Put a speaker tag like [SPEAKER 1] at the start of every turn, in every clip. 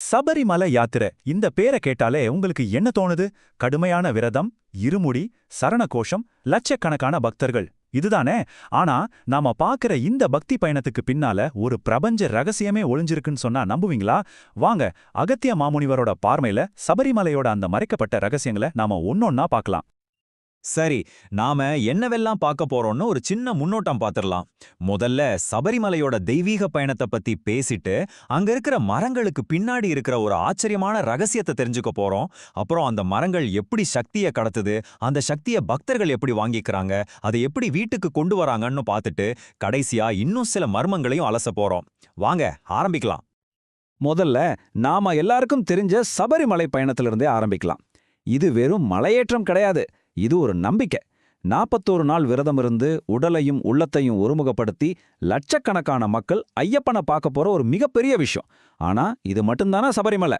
[SPEAKER 1] சபரிமலை யாத்திரை. இந்த பேரை கேட்டாலே உங்களுக்கு என்ன தோணுது? கடுமையான விரதம் இருமுடி சரண கோஷம் லட்சக்கணக்கான பக்தர்கள். இதுதானே? ஆனா நாம பாக்குற இந்த பக்தி பயணத்துக்கு பின்னால ஒரு பிரபஞ்ச ரகசியமே ஒளிஞ்சிருக்குன்னு சொன்னா நம்புவீங்களா? வாங்க அகத்திய மாமுனிவரோட பார்மையில சபரிமலையோட அந்த மறைக்கப்பட்ட ரகசியங்களை நாம ஒன்னொன்னா பார்க்கலாம்.
[SPEAKER 2] சரி நாம என்னவெல்லாம் பார்க்க போறோம்னு ஒரு சின்ன முன்னோட்டம் பார்த்துடலாம். முதல்ல சபரிமலையோட தெய்வீக பயணத்தை பத்தி பேசிட்டு அங்க இருக்கிற மரங்களுக்கு பின்னாடி இருக்கிற ஒரு ஆச்சரியமான ரகசியத்தை தெரிஞ்சுக்க போறோம். அப்புறம் அந்த மரங்கள் எப்படி சக்தியை கடத்துது அந்த சக்தியை பக்தர்கள் எப்படி வாங்கிக்கிறாங்க அதை எப்படி வீட்டுக்கு கொண்டு வராங்கன்னு பார்த்துட்டு கடைசியா இன்னும் சில மர்மங்களையும் அலச போறோம். வாங்க ஆரம்பிக்கலாம்.
[SPEAKER 3] முதல்ல நாம எல்லாருக்கும் தெரிஞ்ச சபரிமலை பயணத்திலிருந்தே ஆரம்பிக்கலாம். இது வெறும் மலையேற்றம் கிடையாது. இது ஒரு நம்பிக்கை. நாற்பத்தோரு நாள் விரதம் இருந்து உடலையும் உள்ளத்தையும் ஒருமுகப்படுத்தி லட்சக்கணக்கான மக்கள் ஐயப்பனை பார்க்க போற ஒரு மிகப்பெரிய விஷயம். ஆனா இது மட்டும்தானா சபரிமலை?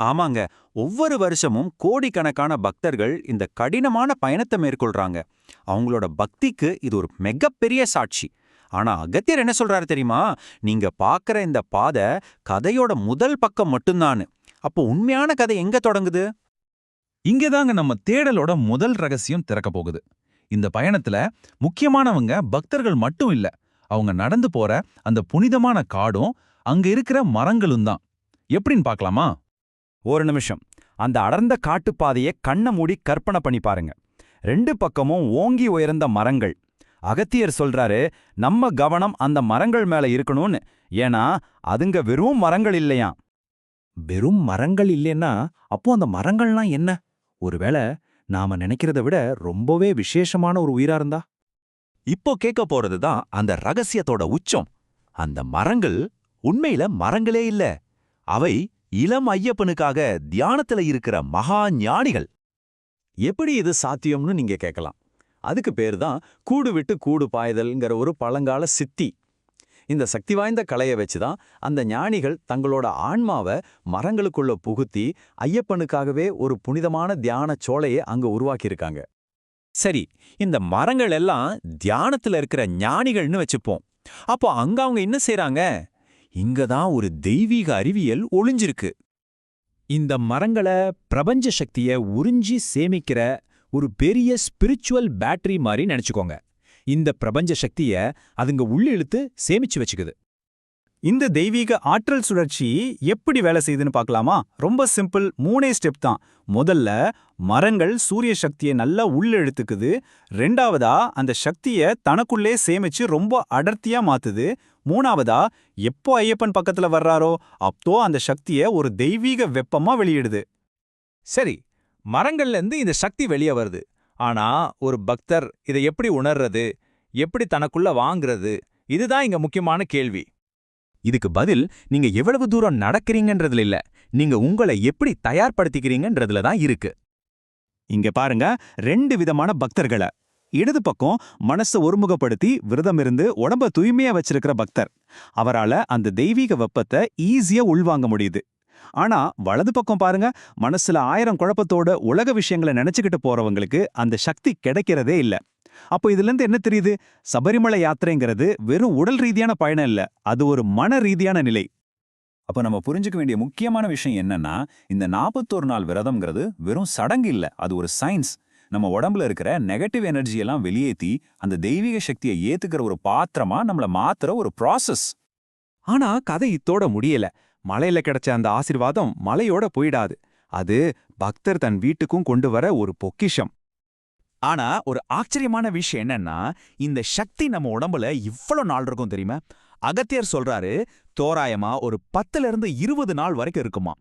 [SPEAKER 4] ஆமாங்க. ஒவ்வொரு வருஷமும் கோடிக்கணக்கான பக்தர்கள் இந்த கடினமான பயணத்தை மேற்கொள்றாங்க. அவங்களோட பக்திக்கு இது ஒரு மிகப்பெரிய சாட்சி. ஆனா அகத்தியர் என்ன சொல்றாரு தெரியுமா? நீங்க பாக்குற இந்த பாதை கதையோட முதல் பக்கம் மட்டும்தான் அப்போ உண்மையான கதை எங்க தொடங்குது?
[SPEAKER 5] இங்கதாங்க நம்ம தேடலோட முதல் ரகசியம் திறக்க போகுது. இந்த பயணத்துல முக்கியமானவங்க பக்தர்கள் மட்டும் இல்ல அவங்க நடந்து போற அந்த புனிதமான காடும் அங்க இருக்கிற மரங்களும் தான். எப்படின்னு பார்க்கலாமா?
[SPEAKER 1] ஒரு நிமிஷம். அந்த அடர்ந்த காட்டுப்பாதையை கண்ணை மூடி கற்பனை பண்ணி பாருங்க. ரெண்டு பக்கமும் ஓங்கி உயர்ந்த மரங்கள். அகத்தியர் சொல்றாரு நம்ம கவனம் அந்த மரங்கள் மேல இருக்கணும்னு. ஏன்னா அதுங்க வெறும் மரங்கள் இல்லையாம்.
[SPEAKER 3] வெறும் மரங்கள் இல்லைன்னா அப்போ அந்த மரங்கள்லாம் என்ன? ஒருவேளை நாம நினைக்கிறத விட ரொம்பவே விசேஷமான ஒரு உயிரா இருந்தா?
[SPEAKER 4] இப்போ கேட்க போறது தான் அந்த ரகசியத்தோட உச்சம். அந்த மரங்கள் உண்மையில மரங்களே இல்ல. அவை இளம் ஐயப்பனுக்காக தியானத்துல இருக்கிற மகா ஞானிகள்.
[SPEAKER 3] எப்படி இது சாத்தியம்னு நீங்க கேட்கலாம். அதுக்கு பேர் தான் கூடு விட்டு கூடு பாய்தல்ங்கிற ஒரு பழங்கால சித்தி. இந்த சக்தி வாய்ந்த கலையை வச்சு தான் அந்த ஞானிகள் தங்களோட ஆன்மாவை மரங்களுக்குள்ள புகுத்தி ஐயப்பனுக்காகவே ஒரு புனிதமான தியான சோலையை அங்க உருவாக்கியிருக்காங்க.
[SPEAKER 4] சரி இந்த மரங்கள் எல்லாம் தியானத்துல இருக்கிற ஞானிகள்னு வச்சுப்போம். அப்போ அங்க அவங்க என்ன செய்றாங்க? இங்க தான் ஒரு தெய்வீக அறிவியல் ஒளிஞ்சிருக்கு.
[SPEAKER 1] இந்த மரங்களை பிரபஞ்ச சக்தியை உறிஞ்சி சேமிக்கிற ஒரு பெரிய ஸ்பிரிச்சுவல் பேட்டரி மாதிரி நினைச்சுக்கோங்க. இந்த பிரபஞ்ச சக்திய அதுங்க உள்ளிழுத்து சேமிச்சு வச்சுக்குது.
[SPEAKER 6] இந்த தெய்வீக ஆற்றல் சுழற்சி எப்படி வேலை செய்யுதுன்னு பார்க்கலாமா? ரொம்ப சிம்பிள் மூணே ஸ்டெப் தான். முதல்ல மரங்கள் சூரிய சக்தியை நல்லா உள்ளெழுத்துக்குது. ரெண்டாவதா அந்த சக்தியை தனக்குள்ளே சேமிச்சு ரொம்ப அடர்த்தியா மாத்துது. மூணாவதா எப்போ ஐயப்பன் பக்கத்துல வர்றாரோ அப்போ அந்த சக்தியை ஒரு தெய்வீக வெப்பமா வெளியிடுது.
[SPEAKER 2] சரி மரங்கள்ல இருந்து இந்த சக்தி வெளியே வருது. ஆனா ஒரு பக்தர் இதை எப்படி உணர்றது? எப்படி தனக்குள்ள வாங்குறது? இதுதான் இங்க முக்கியமான கேள்வி.
[SPEAKER 4] இதுக்கு பதில் நீங்க எவ்வளவு தூரம் நடக்கிறீங்கன்றதுல இல்ல. நீங்க உங்களை எப்படி தயார்படுத்திக்கிறீங்கன்றதுல தான் இருக்கு.
[SPEAKER 6] இங்க பாருங்க ரெண்டு விதமான பக்தர்களை. இடது பக்கம் மனசை ஒருமுகப்படுத்தி விரதம் இருந்து உடம்ப தூய்மையா வச்சிருக்கிற பக்தர். அவரால அந்த தெய்வீக வெப்பத்தை ஈஸியா உள்வாங்க முடியுது. ஆனா வலது பக்கம் பாருங்க மனசுல ஆயிரம் குழப்பத்தோட உலக விஷயங்களை நினைச்சுக்கிட்டு போறவங்களுக்கு அந்த சக்தி கிடைக்கிறதே இல்ல. அப்போ இதுல இருந்து என்ன தெரியுது? சபரிமலை யாத்திரைங்கிறது வெறும் உடல் ரீதியான பயணம் இல்ல அது ஒரு மன ரீதியான நிலை.
[SPEAKER 3] அப்ப நம்ம புரிஞ்சுக்க வேண்டிய முக்கியமான விஷயம் என்னன்னா இந்த நாற்பத்தோரு நாள் விரதம்ங்கிறது வெறும் சடங்கு இல்ல அது ஒரு சயின்ஸ் நம்ம உடம்புல இருக்கிற நெகட்டிவ் எனர்ஜி எல்லாம் வெளியேத்தி அந்த தெய்வீக சக்தியை ஏத்துக்கிற ஒரு பாத்திரமா நம்மள மாத்துற ஒரு ப்ராசஸ்
[SPEAKER 7] ஆனா கதை இத்தோட முடியல. மலையில கிடைச்ச அந்த ஆசிர்வாதம் மலையோட போயிடாது. அது பக்தர் தன் வீட்டுக்கும் கொண்டு வர ஒரு பொக்கிஷம்.
[SPEAKER 1] ஆனா ஒரு ஆச்சரியமான விஷயம் என்னன்னா இந்த சக்தி நம்ம உடம்புல இவ்வளவு நாள் இருக்கும் தெரியுமா? அகத்தியர் சொல்றாரு தோராயமா ஒரு பத்துல இருந்து இருபது நாள் வரைக்கும் இருக்குமா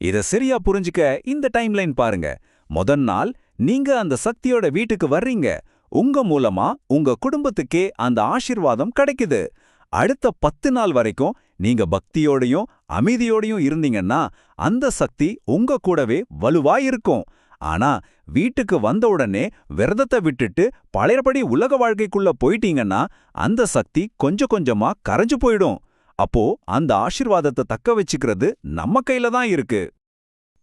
[SPEAKER 3] இத சரியா புரிஞ்சுக்க இந்த டைம்லைன் பாருங்க. முதல் நாள் நீங்க அந்த சக்தியோட வீட்டுக்கு வர்றீங்க. உங்க மூலமா உங்க குடும்பத்துக்கே அந்த ஆசிர்வாதம் கிடைக்குது. அடுத்த பத்து நாள் வரைக்கும் நீங்க பக்தியோடையும் அமைதியோடையும் இருந்தீங்கன்னா அந்த சக்தி உங்க கூடவே வலுவா இருக்கும் ஆனா வீட்டுக்கு வந்த உடனே விரதத்தை விட்டுட்டு பழையபடி உலக வாழ்க்கைக்குள்ள போயிட்டீங்கன்னா அந்த சக்தி கொஞ்சம் கொஞ்சமா கரைஞ்சு போயிடும். அப்போ அந்த ஆசிர்வாதத்தை தக்க வச்சுக்கிறது நம்ம கையில தான் இருக்கு.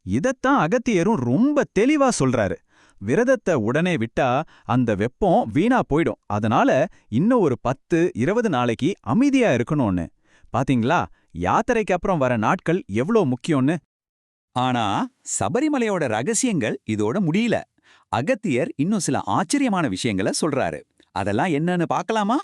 [SPEAKER 6] இதத்தான் அகத்தியரும் ரொம்ப தெளிவா சொல்றாரு. விரதத்தை உடனே விட்டா அந்த வெப்பம் வீணா போயிடும். அதனால இன்னும் ஒரு பத்து இருபது நாளைக்கு அமைதியா இருக்கணும்னு. பாத்தீங்களா?
[SPEAKER 3] யாத்திரைக்கு அப்புறம் வர நாட்கள் எவ்வளோ முக்கியம்னு?
[SPEAKER 4] ஆனா சபரிமலையோட ரகசியங்கள் இதோட முடியல. அகத்தியர் இன்னும் சில ஆச்சரியமான விஷயங்களை சொல்றாரு. அதெல்லாம் என்னன்னு பார்க்கலாமா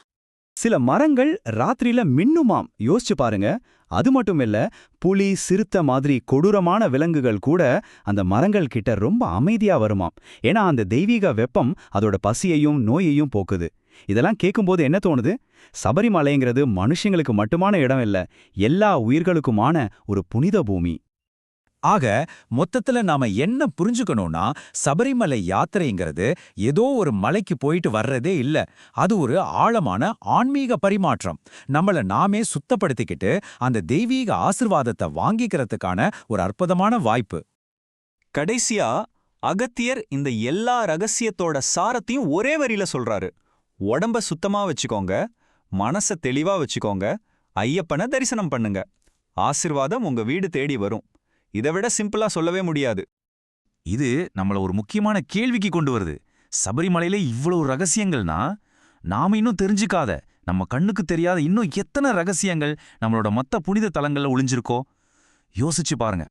[SPEAKER 3] சில மரங்கள் ராத்திரியில மின்னுமாம். யோசிச்சு பாருங்க. அது மட்டும் இல்ல புலி சிறுத்தை மாதிரி கொடூரமான விலங்குகள் கூட அந்த மரங்கள் கிட்ட ரொம்ப அமைதியா வருமாம். ஏன்னா அந்த தெய்வீக வெப்பம் அதோட பசியையும் நோயையும் போக்குது. இதெல்லாம் கேட்கும்போது என்ன தோணுது? சபரிமலைங்கிறது மனுஷங்களுக்கு மட்டுமான இடம் இல்ல எல்லா உயிர்களுக்குமான ஒரு புனித பூமி.
[SPEAKER 2] ஆக மொத்தத்துல நாம என்ன புரிஞ்சுக்கணும்னா சபரிமலை யாத்திரைங்கிறது ஏதோ ஒரு மலைக்கு போயிட்டு வர்றதே இல்ல. அது ஒரு ஆழமான ஆன்மீக பரிமாற்றம். நம்மள நாமே சுத்தப்படுத்திக்கிட்டு அந்த தெய்வீக ஆசிர்வாதத்தை வாங்கிக்கிறதுக்கான ஒரு அற்புதமான வாய்ப்பு.
[SPEAKER 6] கடைசியா அகத்தியர் இந்த எல்லா ரகசியத்தோட சாரத்தையும் ஒரே வரியில சொல்றாரு. உடம்ப சுத்தமா வச்சுக்கோங்க மனச தெளிவா வச்சுக்கோங்க ஐயப்பனை தரிசனம் பண்ணுங்க. ஆசிர்வாதம் உங்க வீடு தேடி வரும். இதை விட சிம்பிளா சொல்லவே முடியாது.
[SPEAKER 5] இது நம்மள ஒரு முக்கியமான கேள்விக்கு கொண்டு வருது. சபரிமலையில இவ்வளவு ரகசியங்கள்னா நாம இன்னும் தெரிஞ்சுக்காத நம்ம கண்ணுக்கு தெரியாத இன்னும் எத்தனை ரகசியங்கள் நம்மளோட மத்த புனித தலங்கள்ல ஒளிஞ்சிருக்கோ? யோசிச்சு பாருங்க.